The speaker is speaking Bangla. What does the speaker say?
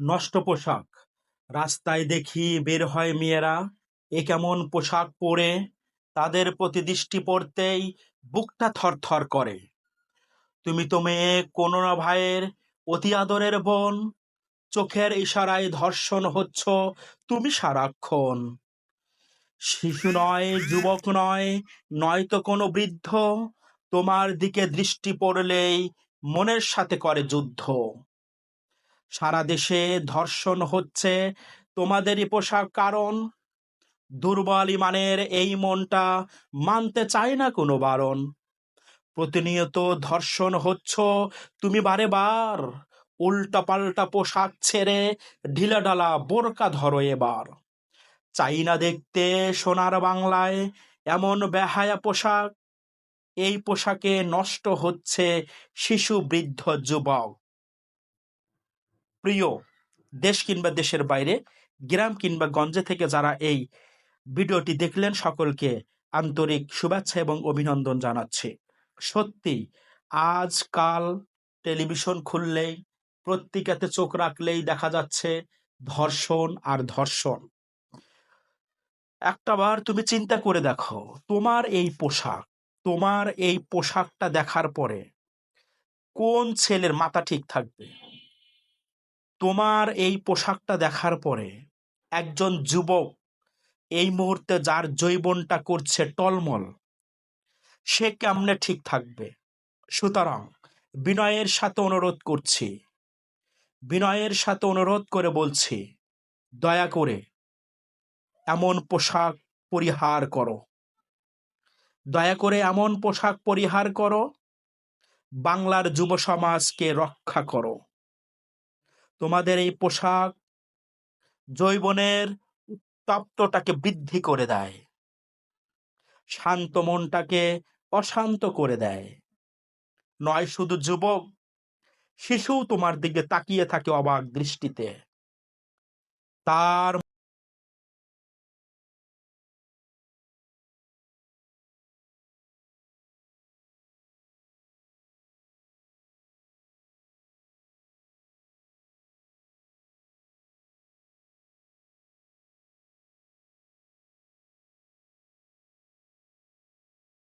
নষ্ট পোশাক। রাস্তায় দেখি বের হয় মেয়েরা, এ কেমন পোশাক পরে, তাদের প্রতি দৃষ্টি পড়তেই বুকটা থরথর করে। তুমি তো মেয়ে, কোনো না ভাইয়ের? অতি আদরের বোন। চোখের ইশারায় ধর্ষণ হচ্ছ, তুমি সারাক্ষণ। শিশু নয়, যুবক নয় নয়তো কোনো বৃদ্ধ। তোমার দিকে দৃষ্টি পড়লেই মনের সাথে করে যুদ্ধ। সারা দেশে ধর্ষণ হচ্ছে। তোমাদেরই পোশাক কারণ? দুর্বল ইমানের এই মনটা মানতে চায় না কোনো বারণ। প্রতিনিয়ত ধর্ষণ হচ্ছ, তুমি বারে বার উল্টা পাল্টা পোশাক ছেড়ে ঢিলা ঢালা বোরকা ধরো এবার। চাই না দেখতে সোনার বাংলায় এমন বেহায়া পোশাক। এই পোশাকে নষ্ট হচ্ছে শিশু বৃদ্ধ যুবক। প্রিয় দেশ কিংবা দেশের বাইরে, গ্রাম কিংবা গঞ্জে থেকে যারা এই ভিডিওটি দেখলেন, সকলকে আন্তরিক শুভেচ্ছা এবং অভিনন্দন জানাচ্ছি। সত্যি, আজকাল টেলিভিশন খুললেই, পত্রিকাতে চোখ রাখলেই দেখা যাচ্ছে ধর্ষণ আর ধর্ষণ। একটাবার তুমি চিন্তা করে দেখো, তোমার এই পোশাক, তোমার এই পোশাকটা দেখার পরে কোন ছেলের মাথা ঠিক থাকবে? তোমার এই পোশাকটা দেখার পরে একজন যুবক এই মুহূর্তে যার জৈবনটা করছে টলমল, সে কেমনে ঠিক থাকবে? সুতরাং বিনয়ের সাথে অনুরোধ করছি, বিনয়ের সাথে অনুরোধ করে বলছি, দয়া করে এমন পোশাক পরিহার করো। দয়া করে এমন পোশাক পরিহার করো, বাংলার যুব সমাজকে রক্ষা করো। তোমাদের এই পোশাক জৈবনের উত্তাপ্তটাকে বৃদ্ধি করে দেয়, শান্ত মনটাকে অশান্ত করে দেয়। নয় শুধু যুবক শিশু তোমার দিকে তাকিয়ে থাকে অবাক দৃষ্টিতে। তার